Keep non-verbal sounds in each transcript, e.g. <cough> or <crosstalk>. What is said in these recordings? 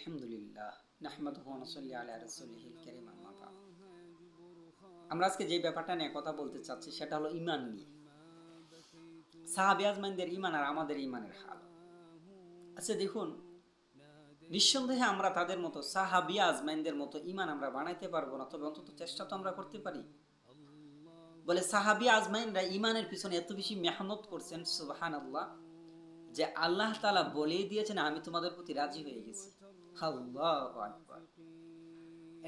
আলহামদুলিল্লাহ নুসাল্লি আলা রাসূলিহিল কারীম আম্মা বা'দ। আমরা আজকে যে ব্যাপারটা নিয়ে কথা বলতে চাচ্ছি সেটা হলো ঈমান নিয়ে। সাহাবী আজমাইনদের ঈমান আর আমাদের ঈমানের হাল। আচ্ছা দেখুন, নিঃসন্দেহে আমরা তাদের মতো সাহাবি আজমাইনদের মতো ঈমান আমরা বানাইতে পারব না, তবে অন্তত চেষ্টা তো আমরা করতে পারি। বলে সাহাবি আজমাইনরা ঈমানের পিছনে এত বেশি মেহনত করছেন, সুবহানাল্লাহ, যে আল্লাহ তালা বলেই দিয়েছেন, আমি তোমাদের প্রতি রাজি হয়ে গেছি। আল্লাহু।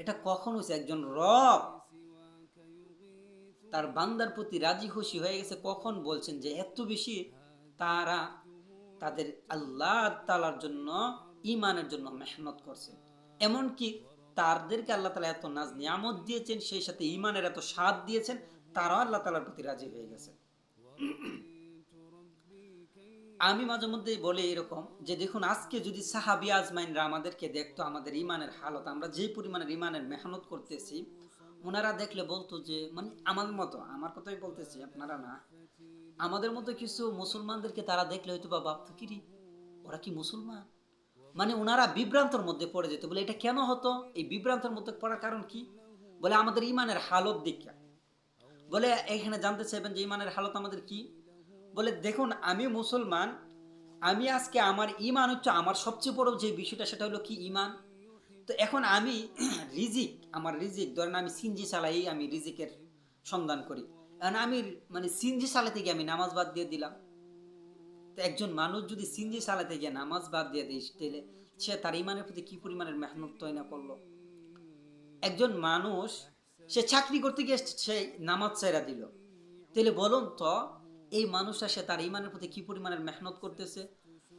এটা কখন হয়েছে? একজন রব তার বান্দার প্রতি রাজি খুশি হয়ে গেছে, কখন বলছেন যে এত বেশি তারা তাদের আল্লাহ তালার জন্য ইমানের জন্য মেহনত করছেন এমনকি তাদেরকে আল্লাহ তালা এত নাজ নিয়ামত দিয়েছেন, সেই সাথে ইমানের এত স্বাদ দিয়েছেন, তারাও আল্লাহ তালার প্রতি রাজি হয়ে গেছে। আমি মাঝে মধ্যেই বলি এরকম যে দেখুন, আজকে যদি সাহাবি আজমাইনরা আমাদেরকে দেখতো আমাদের ইমানের হালত, আমরা যে পরিমাণের ইমানের মেহনত করতেছি, ওনারা দেখলে বলতো যে মানে আমার মতো, আমার কথাই বলতেছি আপনারা না, আমাদের মতো কিছু মুসলমানদেরকে তারা দেখলে হয়তো বা ভাবতো কিরি ওরা কি মুসলমান? মানে ওনারা বিভ্রান্তর মধ্যে পড়ে যেত, বলে এটা কেন হতো? এই বিভ্রান্তর মধ্যে পড়ার কারণ কি? বলে আমাদের ইমানের হালত দীক্ষা। বলে এখানে জানতে চাইবেন যে ইমানের হালত আমাদের কি? বলে, দেখুন আমি মুসলমান। আমি আজকে আমার ইমান হচ্ছে আমার সবচেয়ে বড় যে বিষয়টা, সেটা হলো কি ইমান তো এখন আমি <clears throat> রিজিক, আমার রিজিক, ধরেন আমি সিনজি চালাই, আমি রিজিকের সন্ধান করি। এখন আমি মানে সিনজি চালাতে গিয়ে আমি নামাজ বাদ দিয়ে দিলাম। তো একজন মানুষ যদি সিনজি চালাতে গিয়ে নামাজ বাদ দিয়ে দিস, তাহলে সে তার ইমানের প্রতি কি পরিমাণের মেহনত তৈনা করল? একজন মানুষ, সে চাকরি করতে গিয়ে সে নামাজ ছেড়া দিল। তাহলে বলুন তো এই মানুষটা, সে তার ইমানের প্রতি কি পরিমাণের মেহনত করতেছে?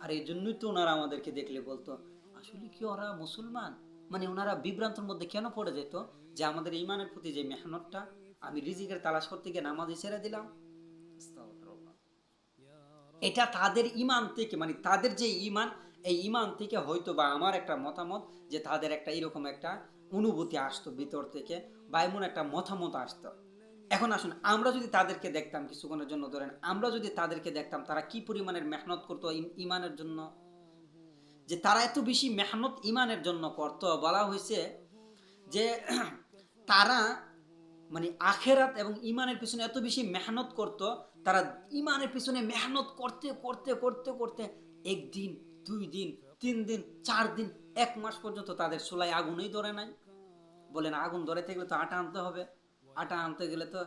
আর এই জন্যই তো ওনারা আমাদেরকে দেখলে বলতো, আসলে কি ওরা মুসলমান? মানে ওনারা বিভ্রান্তর মধ্যে কেন পড়ে যেত? যে আমাদের ইমানের প্রতি যে মেহনতটা, আমি রিজিকের তালাশ করতে গিয়ে নামাজে ছেড়ে দিলাম? এটা তাদের ইমান থেকে মানে তাদের যে ইমান, এই ইমান থেকে হয়তো বা আমার একটা মতামত যে তাদের একটা এরকম একটা অনুভূতি আসতো ভিতর থেকে, বা এমন একটা মতামত আসতো। এখন আসুন, আমরা যদি তাদেরকে দেখতাম কিছুক্ষণের জন্য, ধরেন আমরা যদি তাদেরকে দেখতাম, তারা কি পরিমাণের মেহনত করতো ইমানের জন্য? যে তারা এত বেশি মেহনত ইমানের জন্য করত, বলা হয়েছে যে <clears throat> তারা মানে আখেরাত এবং ইমানের পিছনে এত বেশি মেহনত করত, তারা ইমানের পিছনে মেহনত করতে করতে করতে করতে একদিন, দুই দিন, তিন দিন, চার দিন, এক মাস পর্যন্ত তাদের চুলায় আগুনই ধরে নাই। বলেন আগুন ধরে থাকলে তো আটা আনতে হবে। আটা আনতে গেলে তো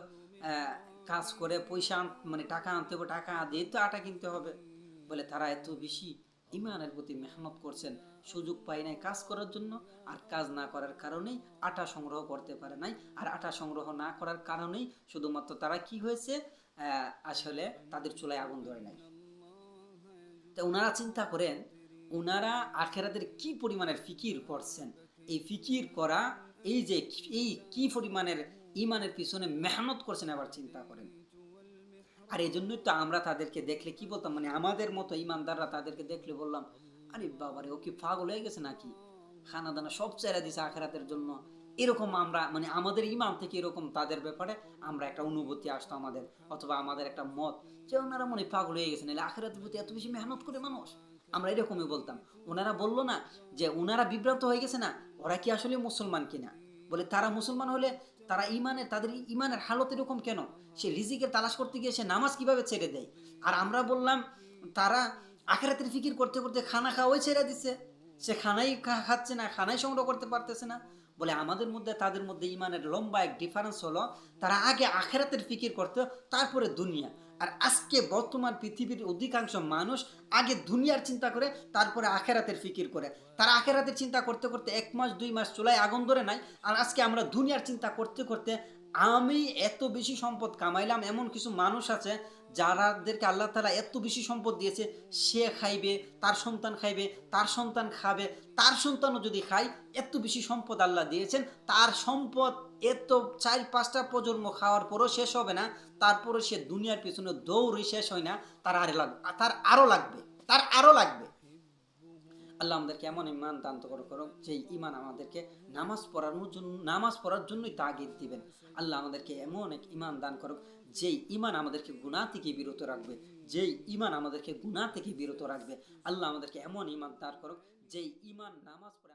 কাজ করে পয়সা মানে টাকা আনতে হবে, টাকা দিয়ে তো আটা কিনতে হবে। বলে তারা এত বেশি ইমানের প্রতি মেহনত করছেন, সুযোগ পায় নাই কাজ করার জন্য, আর কাজ না করার কারণেই আটা সংগ্রহ করতে পারে নাই। আর আটা সংগ্রহ না করার কারণেই শুধুমাত্র তারা কি হয়েছে আসলে তাদের চুলায় আগুন ধরে নাই। তো ওনারা চিন্তা করেন ওনারা আখেরাদের কি পরিমাণের ফিকির করছেন? এই ফিকির করা, এই যে, এই কি পরিমাণের ইমানের পিছনে মেহনত করছেন আবার চিন্তা করেন। আর এই জন্যই তো আমরা তাদেরকে দেখলে কি বলতাম? মানে আমাদের মতো ইমানদাররা তাদেরকে দেখলে বললাম, আরে বাবারে, ও কি পাগল হয়ে গেছে নাকি? খানা দানা সব চেরা দিছে আখেরাতের জন্য। এরকম আমরা মানে আমাদের ইমাম থেকে এরকম তাদের ব্যাপারে আমরা একটা অনুভূতি আসতো আমাদের, অথবা আমাদের একটা মত যে, ওনারা মনে পাগল হয়ে গেছে, নাহলে আখেরাতের প্রতি এত বেশি মেহনত করে মানুষ? আমরা এরকমই বলতাম। ওনারা বলল না যে, ওনারা বিভ্রান্ত হয়ে গেছে না, ওরা কি আসলে মুসলমান কিনা? বলে, তারা মুসলমান হলে তারা ইমানে তাদের ইমানের হালত এরকম কেন? সে রিজিকের তালাশ করতে গিয়ে সে নামাজ কীভাবে ছেড়ে দেয়? আর আমরা বললাম, তারা আখেরাতের ফিকির করতে করতে খানা খাওয়াই ছেড়ে দিচ্ছে সে খানাই খাচ্ছে না, খানাই সংগ্রহ করতে পারতেছে না। বলে আমাদের মধ্যে, তাদের মধ্যে ইমানের লম্বা এক ডিফারেন্স হলো, তারা আগে আখেরাতের ফিকির করতো, তারপরে দুনিয়া। আর আজকে বর্তমান পৃথিবীর অধিকাংশ মানুষ আগে দুনিয়ার চিন্তা করে, তারপরে আখেরাতের ফিকির করে। তারা আখেরাতের চিন্তা করতে করতে এক মাস, দুই মাস চুলায় আগুন ধরে নাই, আর আজকে আমরা দুনিয়ার চিন্তা করতে করতে আমি এত বেশি সম্পদ কামাইলাম, এমন কিছু মানুষ আছে যারাদেরকে আল্লাহ তালা এত বেশি সম্পদ দিয়েছে, সে খাইবে, তার সন্তান খাইবে, তার সন্তান খাবে, তার সন্তানও যদি খায়, এত বেশি সম্পদ আল্লাহ দিয়েছেন, তার সম্পদ এত চার পাঁচটা প্রজন্ম খাওয়ার পরও শেষ হবে না তারপরে সে দুনিয়ার পিছনে দৌড়ে শেষ হয় না, তার আরে লাগবে তার আরও লাগবে, তার আরও লাগবে। আমাদেরকে এমন ইমান দান করো করো যে ইমান আমাদেরকে নামাজ পড়ার জন্য নামাজ পড়ার জন্যই তাগিদ দিবেন। আল্লাহ আমাদেরকে এমন এক ইমান দান করো যেই ইমান আমাদেরকে গুণা থেকে বিরত রাখবে, যেই ইমান আমাদেরকে গুণা থেকে বিরত রাখবে। আল্লাহ আমাদেরকে এমন ইমান দান করো যেই ইমান নামাজ পড়ে